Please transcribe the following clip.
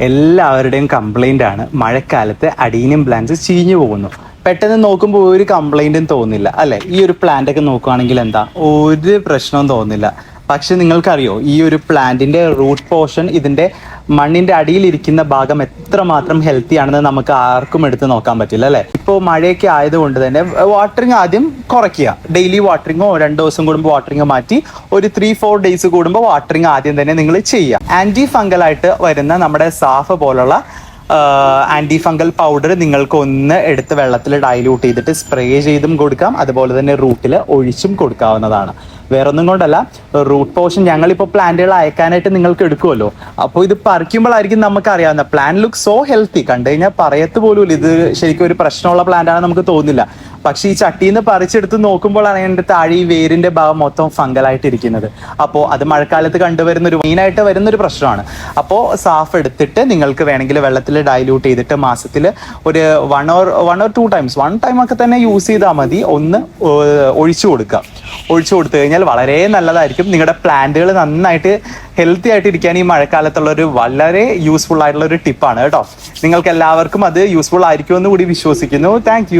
എല്ലാവരുടെയും കംപ്ലൈന്റ് ആണ്. മഴക്കാലത്ത് അഡീനിയം പ്ലാന്റ്സ് ചീഞ്ഞു പോകുന്നു. പെട്ടെന്ന് നോക്കുമ്പോൾ ഒരു കംപ്ലൈന്റും തോന്നില്ല അല്ലേ? ഈ ഒരു പ്ലാന്റ് ഒക്കെ നോക്കുവാണെങ്കിൽ എന്താ? ഒരു പ്രശ്നവും തോന്നില്ല പക്ഷെ നിങ്ങൾക്കറിയോ ഈ ഒരു പ്ലാന്റിന്റെ റൂട്ട് പോർഷൻ ഇതിന്റെ മണ്ണിന്റെ അടിയിൽ ഇരിക്കുന്ന ഭാഗം എത്രമാത്രം ഹെൽത്തി ആണെന്ന് നമുക്ക് ആർക്കും എടുത്ത് നോക്കാൻ പറ്റില്ല അല്ലെ? ഇപ്പോൾ മഴയൊക്കെ ആയതുകൊണ്ട് തന്നെ വാട്ടറിങ് ആദ്യം കുറയ്ക്കുക. ഡെയിലി വാട്ടറിങ്ങോ രണ്ട് ദിവസം കൂടുമ്പോൾ വാട്ടറിങ് മാറ്റി ഒരു ത്രീ ഫോർ ഡേയ്സ് കൂടുമ്പോൾ വാട്ടറിങ് ആദ്യം തന്നെ നിങ്ങൾ ചെയ്യുക. ആന്റി ഫംഗൽ ആയിട്ട് വരുന്ന നമ്മുടെ സാഫ് പോലുള്ള ആന്റി ഫംഗൽ പൗഡർ നിങ്ങൾക്ക് ഒന്ന് എടുത്ത് വെള്ളത്തിൽ ഡൈല്യൂട്ട് ചെയ്തിട്ട് സ്പ്രേ ചെയ്തും കൊടുക്കാം. അതുപോലെ തന്നെ റൂട്ടിൽ ഒഴിച്ചും കൊടുക്കാവുന്നതാണ്. വേറൊന്നും കൊണ്ടല്ല. റൂട്ട് പോർഷൻ ഞങ്ങളിപ്പോൾ പ്ലാന്റുകൾ അയക്കാനായിട്ട് നിങ്ങൾക്ക് എടുക്കുമല്ലോ അപ്പോൾ ഇത് പറിക്കുമ്പോഴായിരിക്കും നമുക്ക് അറിയാവുന്ന പ്ലാൻ ലുക്ക് സോ ഹെൽത്തി കണ്ടു കഴിഞ്ഞാൽ പറയത്ത് പോലും ഇത് ശരിക്കും ഒരു പ്രശ്നമുള്ള പ്ലാന്റ് ആണെന്ന് നമുക്ക് തോന്നില്ല പക്ഷേ ഈ ചട്ടിയിൽ നിന്ന് പറിച്ചെടുത്ത് നോക്കുമ്പോഴാണ് അതിന്റെ താഴെ ഈ വേരിന്റെ ഭാഗം മൊത്തം ഫംഗലായിട്ട് ഇരിക്കുന്നത്. അപ്പോൾ അത് മഴക്കാലത്ത് കണ്ടുവരുന്ന ഒരു മെയിനായിട്ട് വരുന്ന ഒരു പ്രശ്നമാണ്. അപ്പോൾ സാഫ് എടുത്തിട്ട് നിങ്ങൾക്ക് വേണമെങ്കിൽ വെള്ളത്തിൽ ഡൈല്യൂട്ട് ചെയ്തിട്ട് മാസത്തിൽ ഒരു one or one or two times one time ഒക്കെ തന്നെ യൂസ് ചെയ്താൽ മതി. ഒന്ന് ഒഴിച്ചു കൊടുക്കുക. ഒഴിച്ചു കൊടുത്തു കഴിഞ്ഞാൽ വളരെ നല്ലതായിരിക്കും. നിങ്ങളുടെ പ്ലാന്റുകൾ നന്നായിട്ട് ഹെൽത്തി ആയിട്ട് ഇരിക്കാൻ ഈ മഴക്കാലത്തുള്ള ഒരു വളരെ യൂസ്ഫുൾ ആയിട്ടുള്ള ഒരു ടിപ്പാണ് കേട്ടോ. നിങ്ങൾക്ക് എല്ലാവർക്കും അത് യൂസ്ഫുൾ ആയിരിക്കുമെന്ന് കൂടി വിശ്വസിക്കുന്നു. താങ്ക്